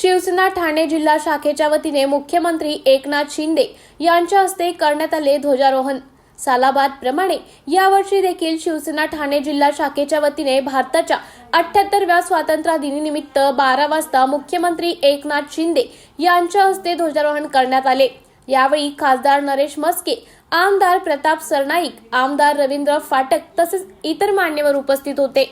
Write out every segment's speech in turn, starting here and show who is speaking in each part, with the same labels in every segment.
Speaker 1: शिवसेना ठाणे जिल्हा शाखेच्या वतीने मुख्यमंत्री एकनाथ शिंदे यांच्या हस्ते करण्यात आले ध्वजारोहण. सालाबाद प्रमाणे यावर्षी देखील शिवसेना ठाणे जिल्हा शाखेच्या वतीने भारताच्या अठ्याहत्तरव्या स्वातंत्र्य दिनीनिमित्त बारा वाजता मुख्यमंत्री एकनाथ शिंदे यांच्या हस्ते ध्वजारोहण करण्यात आले. यावेळी खासदार नरेश मस्के आमदार प्रताप सरनाईक आमदार रवींद्र फाटक तसेच इतर मान्यवर उपस्थित होते.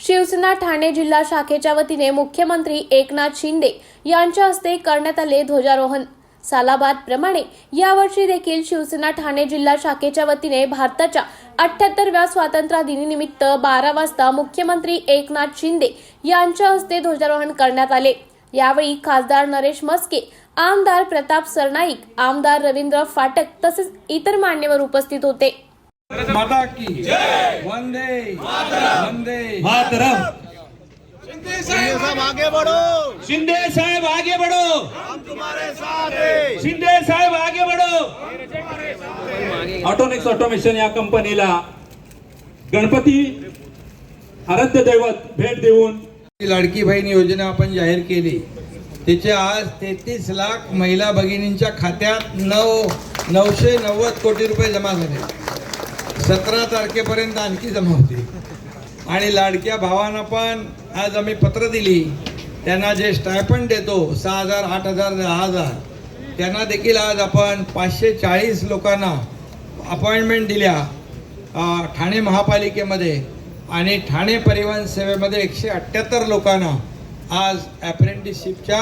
Speaker 1: शिवसेना ठाणे जिल्हा शाखेच्या वतीने मुख्यमंत्री एकनाथ शिंदे यांच्या हस्ते करण्यात आले ध्वजारोहण. सालाबाद प्रमाणे यावर्षी देखील शिवसेना ठाणे जिल्हा शाखेच्या वतीने भारताच्या अठ्याहत्तरव्या स्वातंत्र्य दिनीनिमित्त बारा वाजता मुख्यमंत्री एकनाथ शिंदे यांच्या हस्ते ध्वजारोहण करण्यात आले. यावेळी खासदार नरेश मस्के आमदार प्रताप सरनाईक आमदार रवींद्र फाटक तसेच इतर मान्यवर उपस्थित होते.
Speaker 2: माता की वंदे। वंदे।
Speaker 3: मातरम।
Speaker 4: शिंदे साहब आगे बढ़ो।
Speaker 3: शिंदे साहेब आगे बढ़ो।
Speaker 4: हम तुम्हारे साथ हैं।
Speaker 3: शिंदे साहेब आगे बढ़ो। ऑटोनिक्स ऑटोमेशन या कंपनीला गणपती आराध्य दैवत भेट देऊन
Speaker 2: लाडकी बहीण योजना आपण जाहीर केली. तिचे आज तेहतीस लाख महिला भगिनींच्या खात्यात नऊ नऊशे नव्वद कोटी रुपये जमा झाले. सतरा तारखेपर्यंत आणखी जमा होते. आणि लाडक्या भावांना पण आज आम्ही पत्र दिली. त्यांना जे स्टायपंड देतो सहा हजार आठ हजार दहा हजार त्यांना देखील आज आपण पाचशे चाळीस लोकांना अपॉइंटमेंट दिल्या ठाणे महापालिकेमध्ये आणि ठाणे परिवहन सेवेमध्ये एकशे अठ्ठ्याहत्तर लोकांना आज ॲप्रेंटिसशिपच्या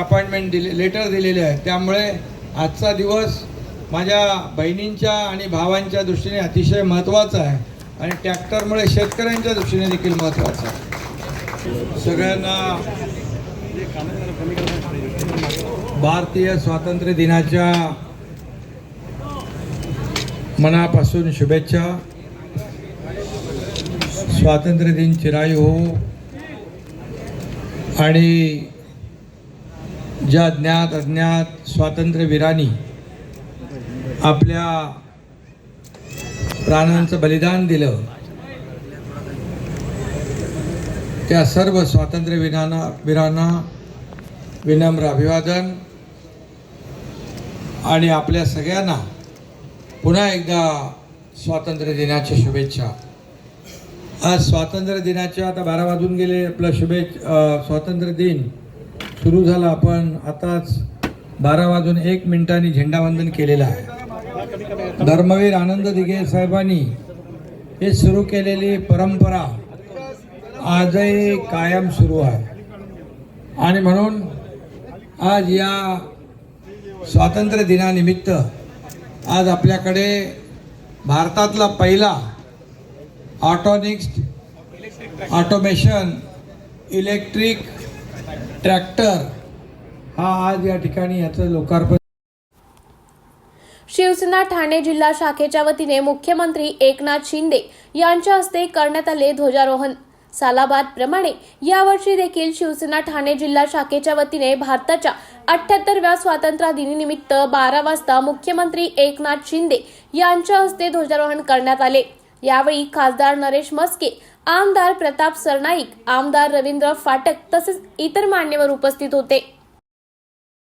Speaker 2: अपॉइंटमेंट दिले लेटर दिलेले आहे त्यामुळे आजचा दिवस माझ्या बहिणींच्या आणि भावांच्या दृष्टीने अतिशय महत्त्वाचं आहे. आणि ट्रॅक्टरमुळे शेतकऱ्यांच्या दृष्टीने देखील महत्त्वाचं आहे. सगळ्यांना भारतीय स्वातंत्र्य दिनाच्या मनापासून शुभेच्छा. स्वातंत्र्य दिन चिरायू हो. आणि ज्या ज्ञात अज्ञात स्वातंत्र्यवीरांनी आपल्या प्राणांचं बलिदान दिलं. त्या सर्व स्वातंत्र्य विनाना वीरांना विनम्र अभिवादन. आणि आपल्या सगळ्यांना पुन्हा एकदा स्वातंत्र्य दिनाच्या शुभेच्छा. आज स्वातंत्र्य दिनाच्या आता बारा वाजून गेले. आपलं शुभेच्छ स्वातंत्र्य दिन सुरू झाला. आपण आताच बारा वाजून एक मिनिटांनी झेंडावंदन केलेलं आहे. धर्मवीर आनंद दिघे साहेबांनी हे सुरू केलेली परंपरा आजही कायम सुरू आहे. आणि म्हणून आज या स्वातंत्र्य दिनानिमित्त आज आपल्याकडे भारतातला पहिला ऑटोनिक्स ऑटोमेशन इलेक्ट्रिक ट्रॅक्टर हा आज या ठिकाणी याचं लोकार्पण
Speaker 1: शिवसेना ठाणे जिल्हा शाखेच्या वतीने मुख्यमंत्री एकनाथ शिंदे यांच्या हस्ते करण्यात आले ध्वजारोहण. सालाबाद प्रमाणे यावर्षी देखील शिवसेना ठाणे जिल्हा शाखेच्या वतीने भारताच्या अठ्याहत्तरव्या स्वातंत्र्य दिनीनिमित्त बारा वाजता मुख्यमंत्री एकनाथ शिंदे यांच्या हस्ते ध्वजारोहण करण्यात आले. यावेळी खासदार नरेश मस्के आमदार प्रताप सरनाईक आमदार रवींद्र फाटक तसेच इतर मान्यवर उपस्थित होते.